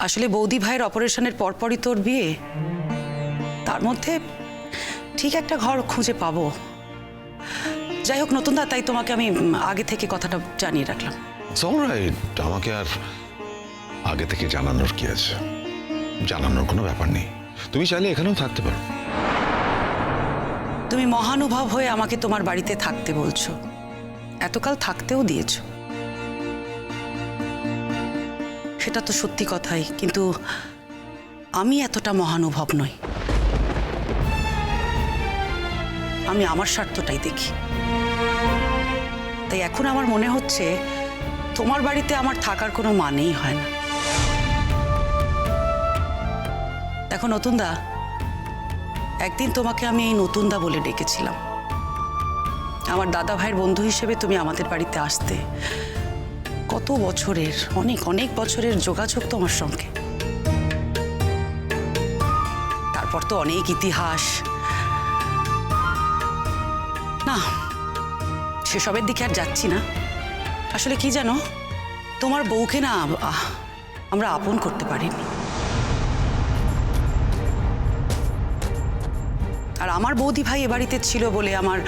আসলে বৌদি ভাইয়ের অপারেশনের পরপরই তোর বিয়ে? তার মধ্যে ঠিক একটা ঘর খুঁজে পাবো। যাই হোক নতুন দা তাই তোমাকে আমি আগে থেকে কথাটা জানিয়ে রাখলাম। রাইট আমাকে আর আগে থেকে জানানোর কি আছে? জানানোর কোনো ব্যাপার নেই। তুমি চাইলে এখানেও থাকতে পারো। তুমি মহানুভব হয়ে আমাকে তোমার বাড়িতে থাকতে বলছো। এতকাল থাকতেও দিয়েছ। সেটা তো সত্যি কথাই, কিন্তু আমি এতটা মহানুভব নই। আমি আমার স্বার্থটাই দেখি। তাই এখন আমার মনে হচ্ছে তোমার বাড়িতে আমার থাকার কোনো মানেই হয় না। দেখো নতুনদা, একদিন তোমাকে আমি এই নতুনদা বলে ডেকেছিলাম। আমার দাদা ভাইয়ের বন্ধু হিসেবে তুমি আমাদের বাড়িতে আসতে কত বছরের, অনেক অনেক বছরের যোগাযোগ তোমার সঙ্গে। তারপর তো অনেক ইতিহাস। না, সেসবের দিকে আর যাচ্ছি না। আসলে কি জানো, তোমার বউকে না আমরা আপন করতে পারিনি। আর আমার বৌদি ভাই এ বাড়িতে ছিল বলে, আমার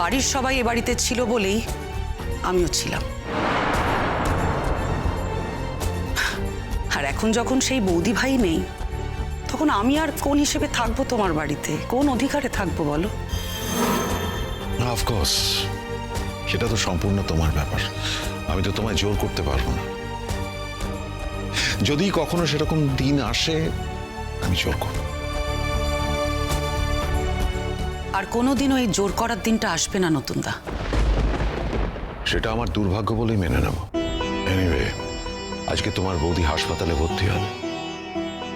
বাড়ির সবাই এ বাড়িতে ছিল বলেই আমিও ছিলাম। আর এখন যখন সেই বৌদি ভাই নেই তখন আমি আর কোন হিসেবে থাকব তোমার বাড়িতে? কোন অধিকারে থাকব বলো? অফকোর্স সেটা তো সম্পূর্ণ তোমার ব্যাপার। আমি তো তোমায় জোর করতে পারব না। যদি কখনো সেরকম দিন আসে আমি জোর করব। আর কোনোদিনও এই জোর করার দিনটা আসবে না নতুনদা। সেটা আমার দুর্ভাগ্য বলেই মেনে নেব। এনিওয়ে আজকে তোমার বৌদি হাসপাতালে ভর্তি হবে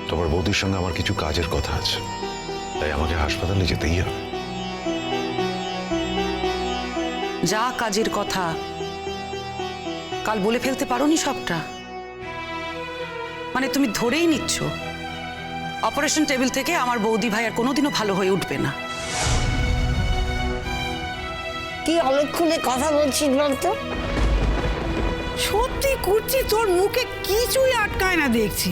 তোমার বৌদির সঙ্গে আমার কিছু কাজের কথা আছে। তাই আমাকে হাসপাতালে যেতেই হবে। যা কাজের কথা কাল বলে ফেলতে পারোনি সবটা? মানে তুমি ধরেই নিচ্ছ অপারেশন টেবিল থেকে আমার বৌদি ভাই আর কোনোদিনও ভালো হয়ে উঠবে না। কি অলক্ষণে কথা বলছিস বলতো? সত্যি করছি তোর মুখে কিছুই আটকায় না দেখছি।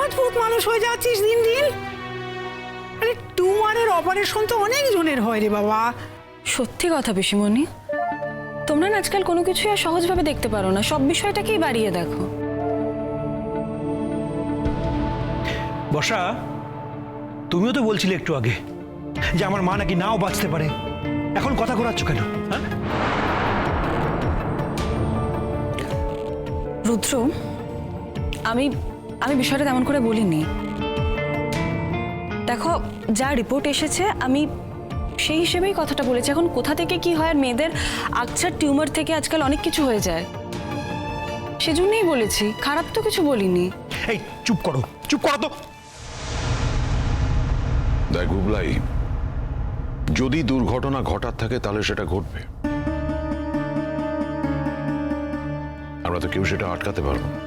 অদ্ভুত মানুষ হয়ে যাচ্ছিস দিন দিন। আরে টুমারের অপারেশন তো অনেক জনের হয় রে বাবা। সত্যি কথা পিসিমণি তোমরা না আজকাল কোনো কিছুই আর সহজভাবে দেখতে পারো না সব বিষয়টাকেই বাড়িয়ে দেখো। বসা তুমিও তো বলছিলে একটু আগে যে আমার মা নাকি নাও বাঁচতে পারে। এখন কথা ঘোরাচ্ছ কেন? হ্যাঁ? রুদ্র আমি আমি বিষয়টা তেমন করে বলিনি। দেখো যা রিপোর্ট এসেছে আমি সেই হিসেবেই কথাটা বলেছি। এখন কোথা থেকে কি হয় আর মেয়েদের আকছার টিউমার থেকে আজকাল অনেক কিছু হয়ে যায়। সেজন্যই বলেছি খারাপ তো কিছু বলিনি। এই চুপ করো চুপ করো তো। দেখ গুবলাই যদি দুর্ঘটনা ঘটার থাকে তাহলে সেটা ঘটবে। আমরা তো কেউ সেটা আটকাতে পারব না।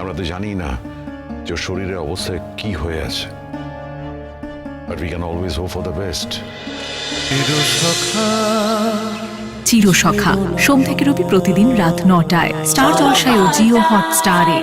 আমরা তো জানি না যে ওর শরীরের অবস্থায় কি হয়ে আছে। But we can always hope for the best Chirosakha. সোম থেকে রবি প্রতিদিন রাত নটায়। স্টার জলসায় ও জিও হটস্টারে।